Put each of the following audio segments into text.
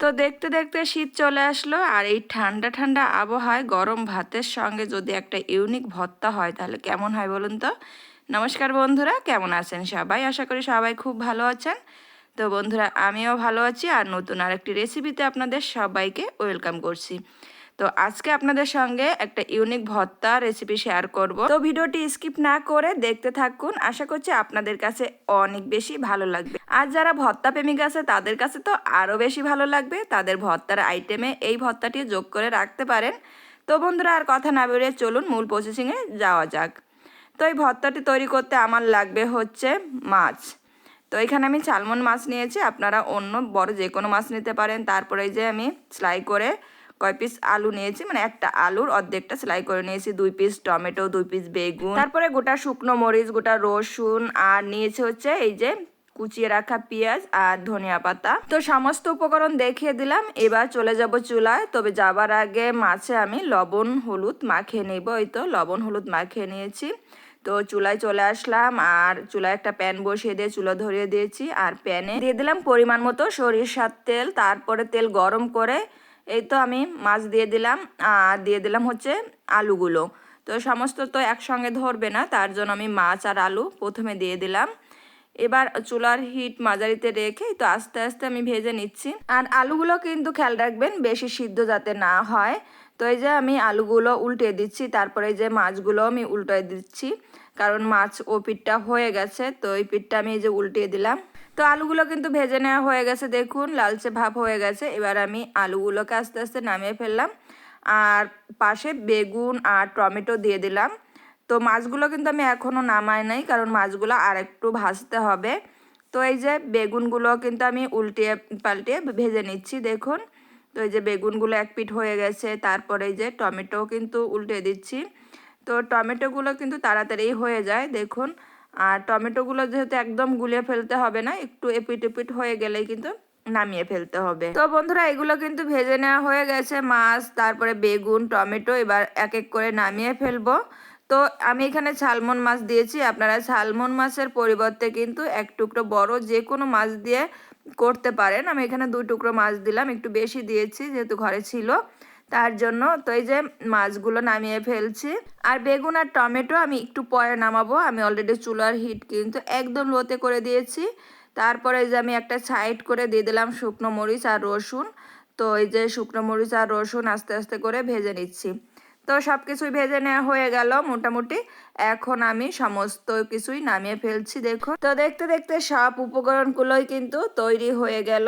তো দেখতে দেখতে শীত চলে আসলো আর এই ঠান্ডা ঠান্ডা আবহাওয়ায় গরম ভাতের সঙ্গে যদি একটা ইউনিক ভত্তা হয় তাহলে কেমন হয় বলুন তো? নমস্কার বন্ধুরা, কেমন আছেন সবাই? আশা করি সবাই খুব ভালো আছেন। তো বন্ধুরা, আমিও ভালো আছি আর নতুন আরেকটি রেসিপিতে আপনাদের সবাইকে ওয়েলকাম করছি। তো আজকে আপনাদের সঙ্গে একটা ইউনিক ভর্তা রেসিপি শেয়ার করব। তো ভিডিওটি স্কিপ না করে দেখতে থাকুন। আশা করছি আপনাদের কাছে অনেক বেশি ভালো লাগবে। আর যারা ভর্তা প্রেমিক আছে, তাদের কাছে তো আরও বেশি ভালো লাগবে। তাদের ভর্তার আইটেমে এই ভর্তাটি যোগ করে রাখতে পারেন। তো বন্ধুরা, আর কথা না বেরিয়ে চলুন, মূল প্রসেসিংয়ে যাওয়া যাক। তো এই ভর্তাটি তৈরি করতে আমার লাগবে হচ্ছে মাছ। তো এখানে আমি সালমন মাছ নিয়েছি। আপনারা অন্য বড় যে কোনো মাছ নিতে পারেন। তারপরে যে আমি সেলাই করে কয় পিস আলু নিয়েছি মানে একটা আলুর অর্ধেকটা সেলাই করে নিয়েছি, দুই পিস টমেটো, দুই পিস বেগুন। তারপরে গোটা শুকনো মরিচ, গোটা রসুন, আর নিয়েছে হচ্ছে এই যে কুচিয়ে রাখা পেঁয়াজ আর ধনিয়া পাতা। তো সমস্ত উপকরণ দেখিয়ে দিলাম, এবার চলে যাব চুলায়। তবে যাবার আগে মাছে আমি লবণ, হলুদ মাখিয়ে নেব, এই তো লবণ, হলুদ মাখিয়ে নিয়েছি। তো চুলায় চলে আসলাম, আর চুলায় একটা প্যান বসিয়ে দিয়ে, চুলো ধরিয়ে দিয়েছি, আর প্যানে দিয়ে দিলাম পরিমাণ মতো সরিষার তেল, তারপরে তেল গরম করে এই তো আমি মাছ দিয়ে দিলাম, আর দিয়ে দিলাম হচ্ছে আলুগুলো। তো সমস্ত তো একসঙ্গে ধরবে না, তার জন্য আমি মাছ আর আলু প্রথমে দিয়ে দিলাম। এবার চুলার হিট মাঝারিতে রেখে তো আস্তে আস্তে আমি ভেজে নিচ্ছি। আর আলুগুলো কিন্তু খেয়াল রাখবেন বেশি সিদ্ধ যাতে না হয়। তো এই যে আমি আলুগুলো উল্টে দিচ্ছি, তারপরে যে মাছগুলো আমি উল্টে দিচ্ছি, কারণ মাছ ও পিঠটা হয়ে গেছে, তো এই পিঠটা আমি এই যে উল্টিয়ে দিলাম। তো আলুগুলো কিন্তু ভেজে নেওয়া হয়ে গেছে, দেখুন, লালচে ভাব হয়ে গেছে। এবার আমি আলুগুলোকে আস্তে আস্তে নামিয়ে ফেললাম। আর পাশে বেগুন আর টমেটো দিয়ে দিলাম। তো মাছগুলো কিন্তু আমি এখনও নামাই নাই, কারণ মাছগুলো আর একটু ভাজতে হবে। তো এই যে বেগুনগুলো কিন্তু আমি উল্টিয়ে পাল্টিয়ে ভেজে নিচ্ছি, দেখুন। তো এই যে বেগুনগুলো এক পিঠ হয়ে গেছে, তারপরে এই যে টমেটো কিন্তু উল্টে দিচ্ছি। তো টমেটোগুলো কিন্তু তাড়াতাড়ি হয়ে যায়, দেখুন। আর টমেটোগুলো যেহেতু একদম গুলিয়ে ফেলতে হবে না, একটু এপিট এপিট হয়ে গেলেই কিন্তু নামিয়ে ফেলতে হবে। তো বন্ধুরা, এগুলো কিন্তু ভেজে নেওয়া হয়ে গেছে, মাছ, তারপরে বেগুন, টমেটো, এবার এক এক করে নামিয়ে ফেলব। তো আমি এখানে সালমন মাছ দিয়েছি, আপনারা সালমন মাছের পরিবর্তে কিন্তু এক টুকরো বড় যে কোনো মাছ দিয়ে করতে পারেন। আমি এখানে দুই টুকরো মাছ দিলাম, একটু বেশি দিয়েছি যেহেতু ঘরে ছিল। তার জন্য। তো এই যে মাছগুলো নামিয়ে ফেলছি। আর বেগুন আর টমেটো আমি একটু পরে নামাবো। আমি অলরেডি চুলার হিট কিন্তু একদম লোতে করে দিয়েছি। তারপরে যে আমি একটা সাইড করে দিয়ে দিলাম শুকনো মরিচ আর রসুন। তো এই যে শুকনো মরিচ আর রসুন আস্তে আস্তে করে ভেজে নিচ্ছি। তো সব কিছুই ভেজে নেওয়া হয়ে গেল মোটামুটি। এখন আমি সমস্ত কিছুই নামিয়ে ফেলছি দেখো তো দেখতে দেখতে সব উপকরণগুলোই কিন্তু তৈরি হয়ে গেল।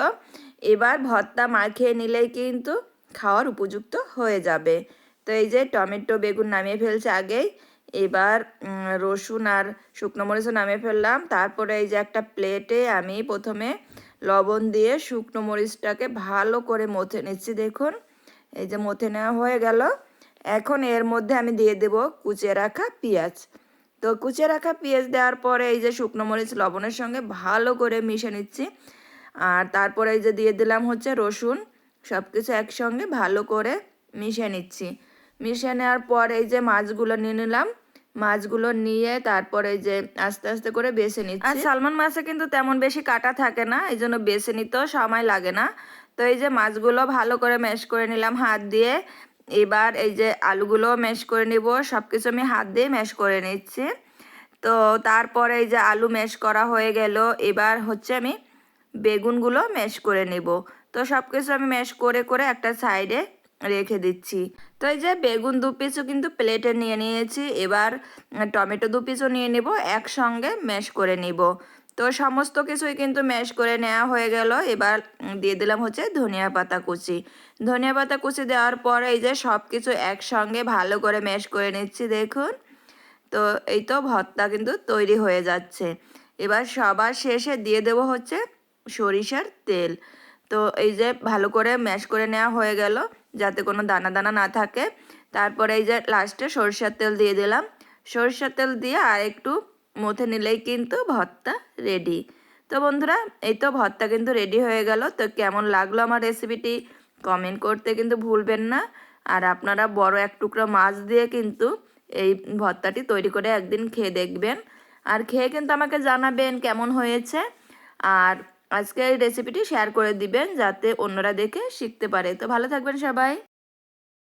এবার ভর্তা মাখিয়ে নিলেই কিন্তু খাওয়ার উপযুক্ত হয়ে যাবে। তো এই যে টমেটো, বেগুন নামিয়ে ফেলছে আগেই। এবার রসুন আর শুকনো মরিচও নামিয়ে ফেললাম। তারপরে এই যে একটা প্লেটে আমি প্রথমে লবণ দিয়ে শুকনো মরিচটাকে ভালো করে মথে নিচ্ছি, দেখুন। এই যে মথে নেওয়া হয়ে গেল। এখন এর মধ্যে আমি দিয়ে দেব কুচে রাখা পেঁয়াজ। তো কুচে রাখা পেঁয়াজ দেওয়ার পরে এই যে শুকনো মরিচ, লবণের সঙ্গে ভালো করে মিশে নিচ্ছি। আর তারপরে এই যে দিয়ে দিলাম হচ্ছে রসুন। সব কিছু একসঙ্গে ভালো করে মিশিয়ে নিচ্ছি। মিশিয়ে নেওয়ার পর এই যে মাছগুলো নিয়ে নিলাম। মাছগুলো নিয়ে তারপরে যে আস্তে আস্তে করে বেছে নিচ্ছি। আর সালমান মাছে কিন্তু তেমন বেশি কাটা থাকে না, এই জন্য বেছে নিতেও সময় লাগে না। তো এই যে মাছগুলো ভালো করে ম্যাশ করে নিলাম হাত দিয়ে। এবার এই যে আলুগুলো ম্যাশ করে নিব সব কিছু আমি হাত দিয়ে ম্যাশ করে নিচ্ছি। তো তারপরে এই যে আলু ম্যাশ করা হয়ে গেল, এবার হচ্ছে আমি বেগুনগুলো ম্যাশ করে নেব। তো সব কিছু আমি ম্যাশ করে করে একটা সাইডে রেখে দিচ্ছি। তো এই যে বেগুন দু পিসও কিন্তু প্লেটে নিয়ে নিয়েছি। এবার টমেটো দু পিসও নিয়ে নেব, একসঙ্গে ম্যাশ করে নিব। তো সমস্ত কিছুই কিন্তু ম্যাশ করে নেওয়া হয়ে গেল। এবার দিয়ে দিলাম হচ্ছে ধনিয়া পাতা কুচি। ধনিয়া পাতা কুচি দেওয়ার পরে এই যে সব কিছু একসঙ্গে ভালো করে ম্যাশ করে নিচ্ছি, দেখুন। তো এই তো ভর্তা কিন্তু তৈরি হয়ে যাচ্ছে। এবার সবার শেষে দিয়ে দেবো হচ্ছে সরিষার তেল। তো এই যে ভালো করে ম্যাশ করে নেওয়া হয়ে গেল, যাতে কোনো দানা দানা না থাকে। তারপরে এই যে লাস্টে সরষের তেল দিয়ে দিলাম। সরষের তেল দিয়ে আর একটু মথে নিলেই কিন্তু ভর্তা রেডি তো বন্ধুরা, এই তো ভর্তা কিন্তু রেডি হয়ে গেল। তো কেমন লাগল আমার রেসিপিটি কমেন্ট করতে কিন্তু ভুলবেন না। আর আপনারা বড় এক টুকরো মাছ দিয়ে কিন্তু এই ভর্তাটি তৈরি করে একদিন খেয়ে দেখবেন। আর খেয়ে কিন্তু আমাকে জানাবেন কেমন হয়েছে। আর আজকে এই রেসিপিটি শেয়ার করে দিবেন যাতে অন্যরা দেখে শিখতে পারে। তো ভালো থাকবেন সবাই।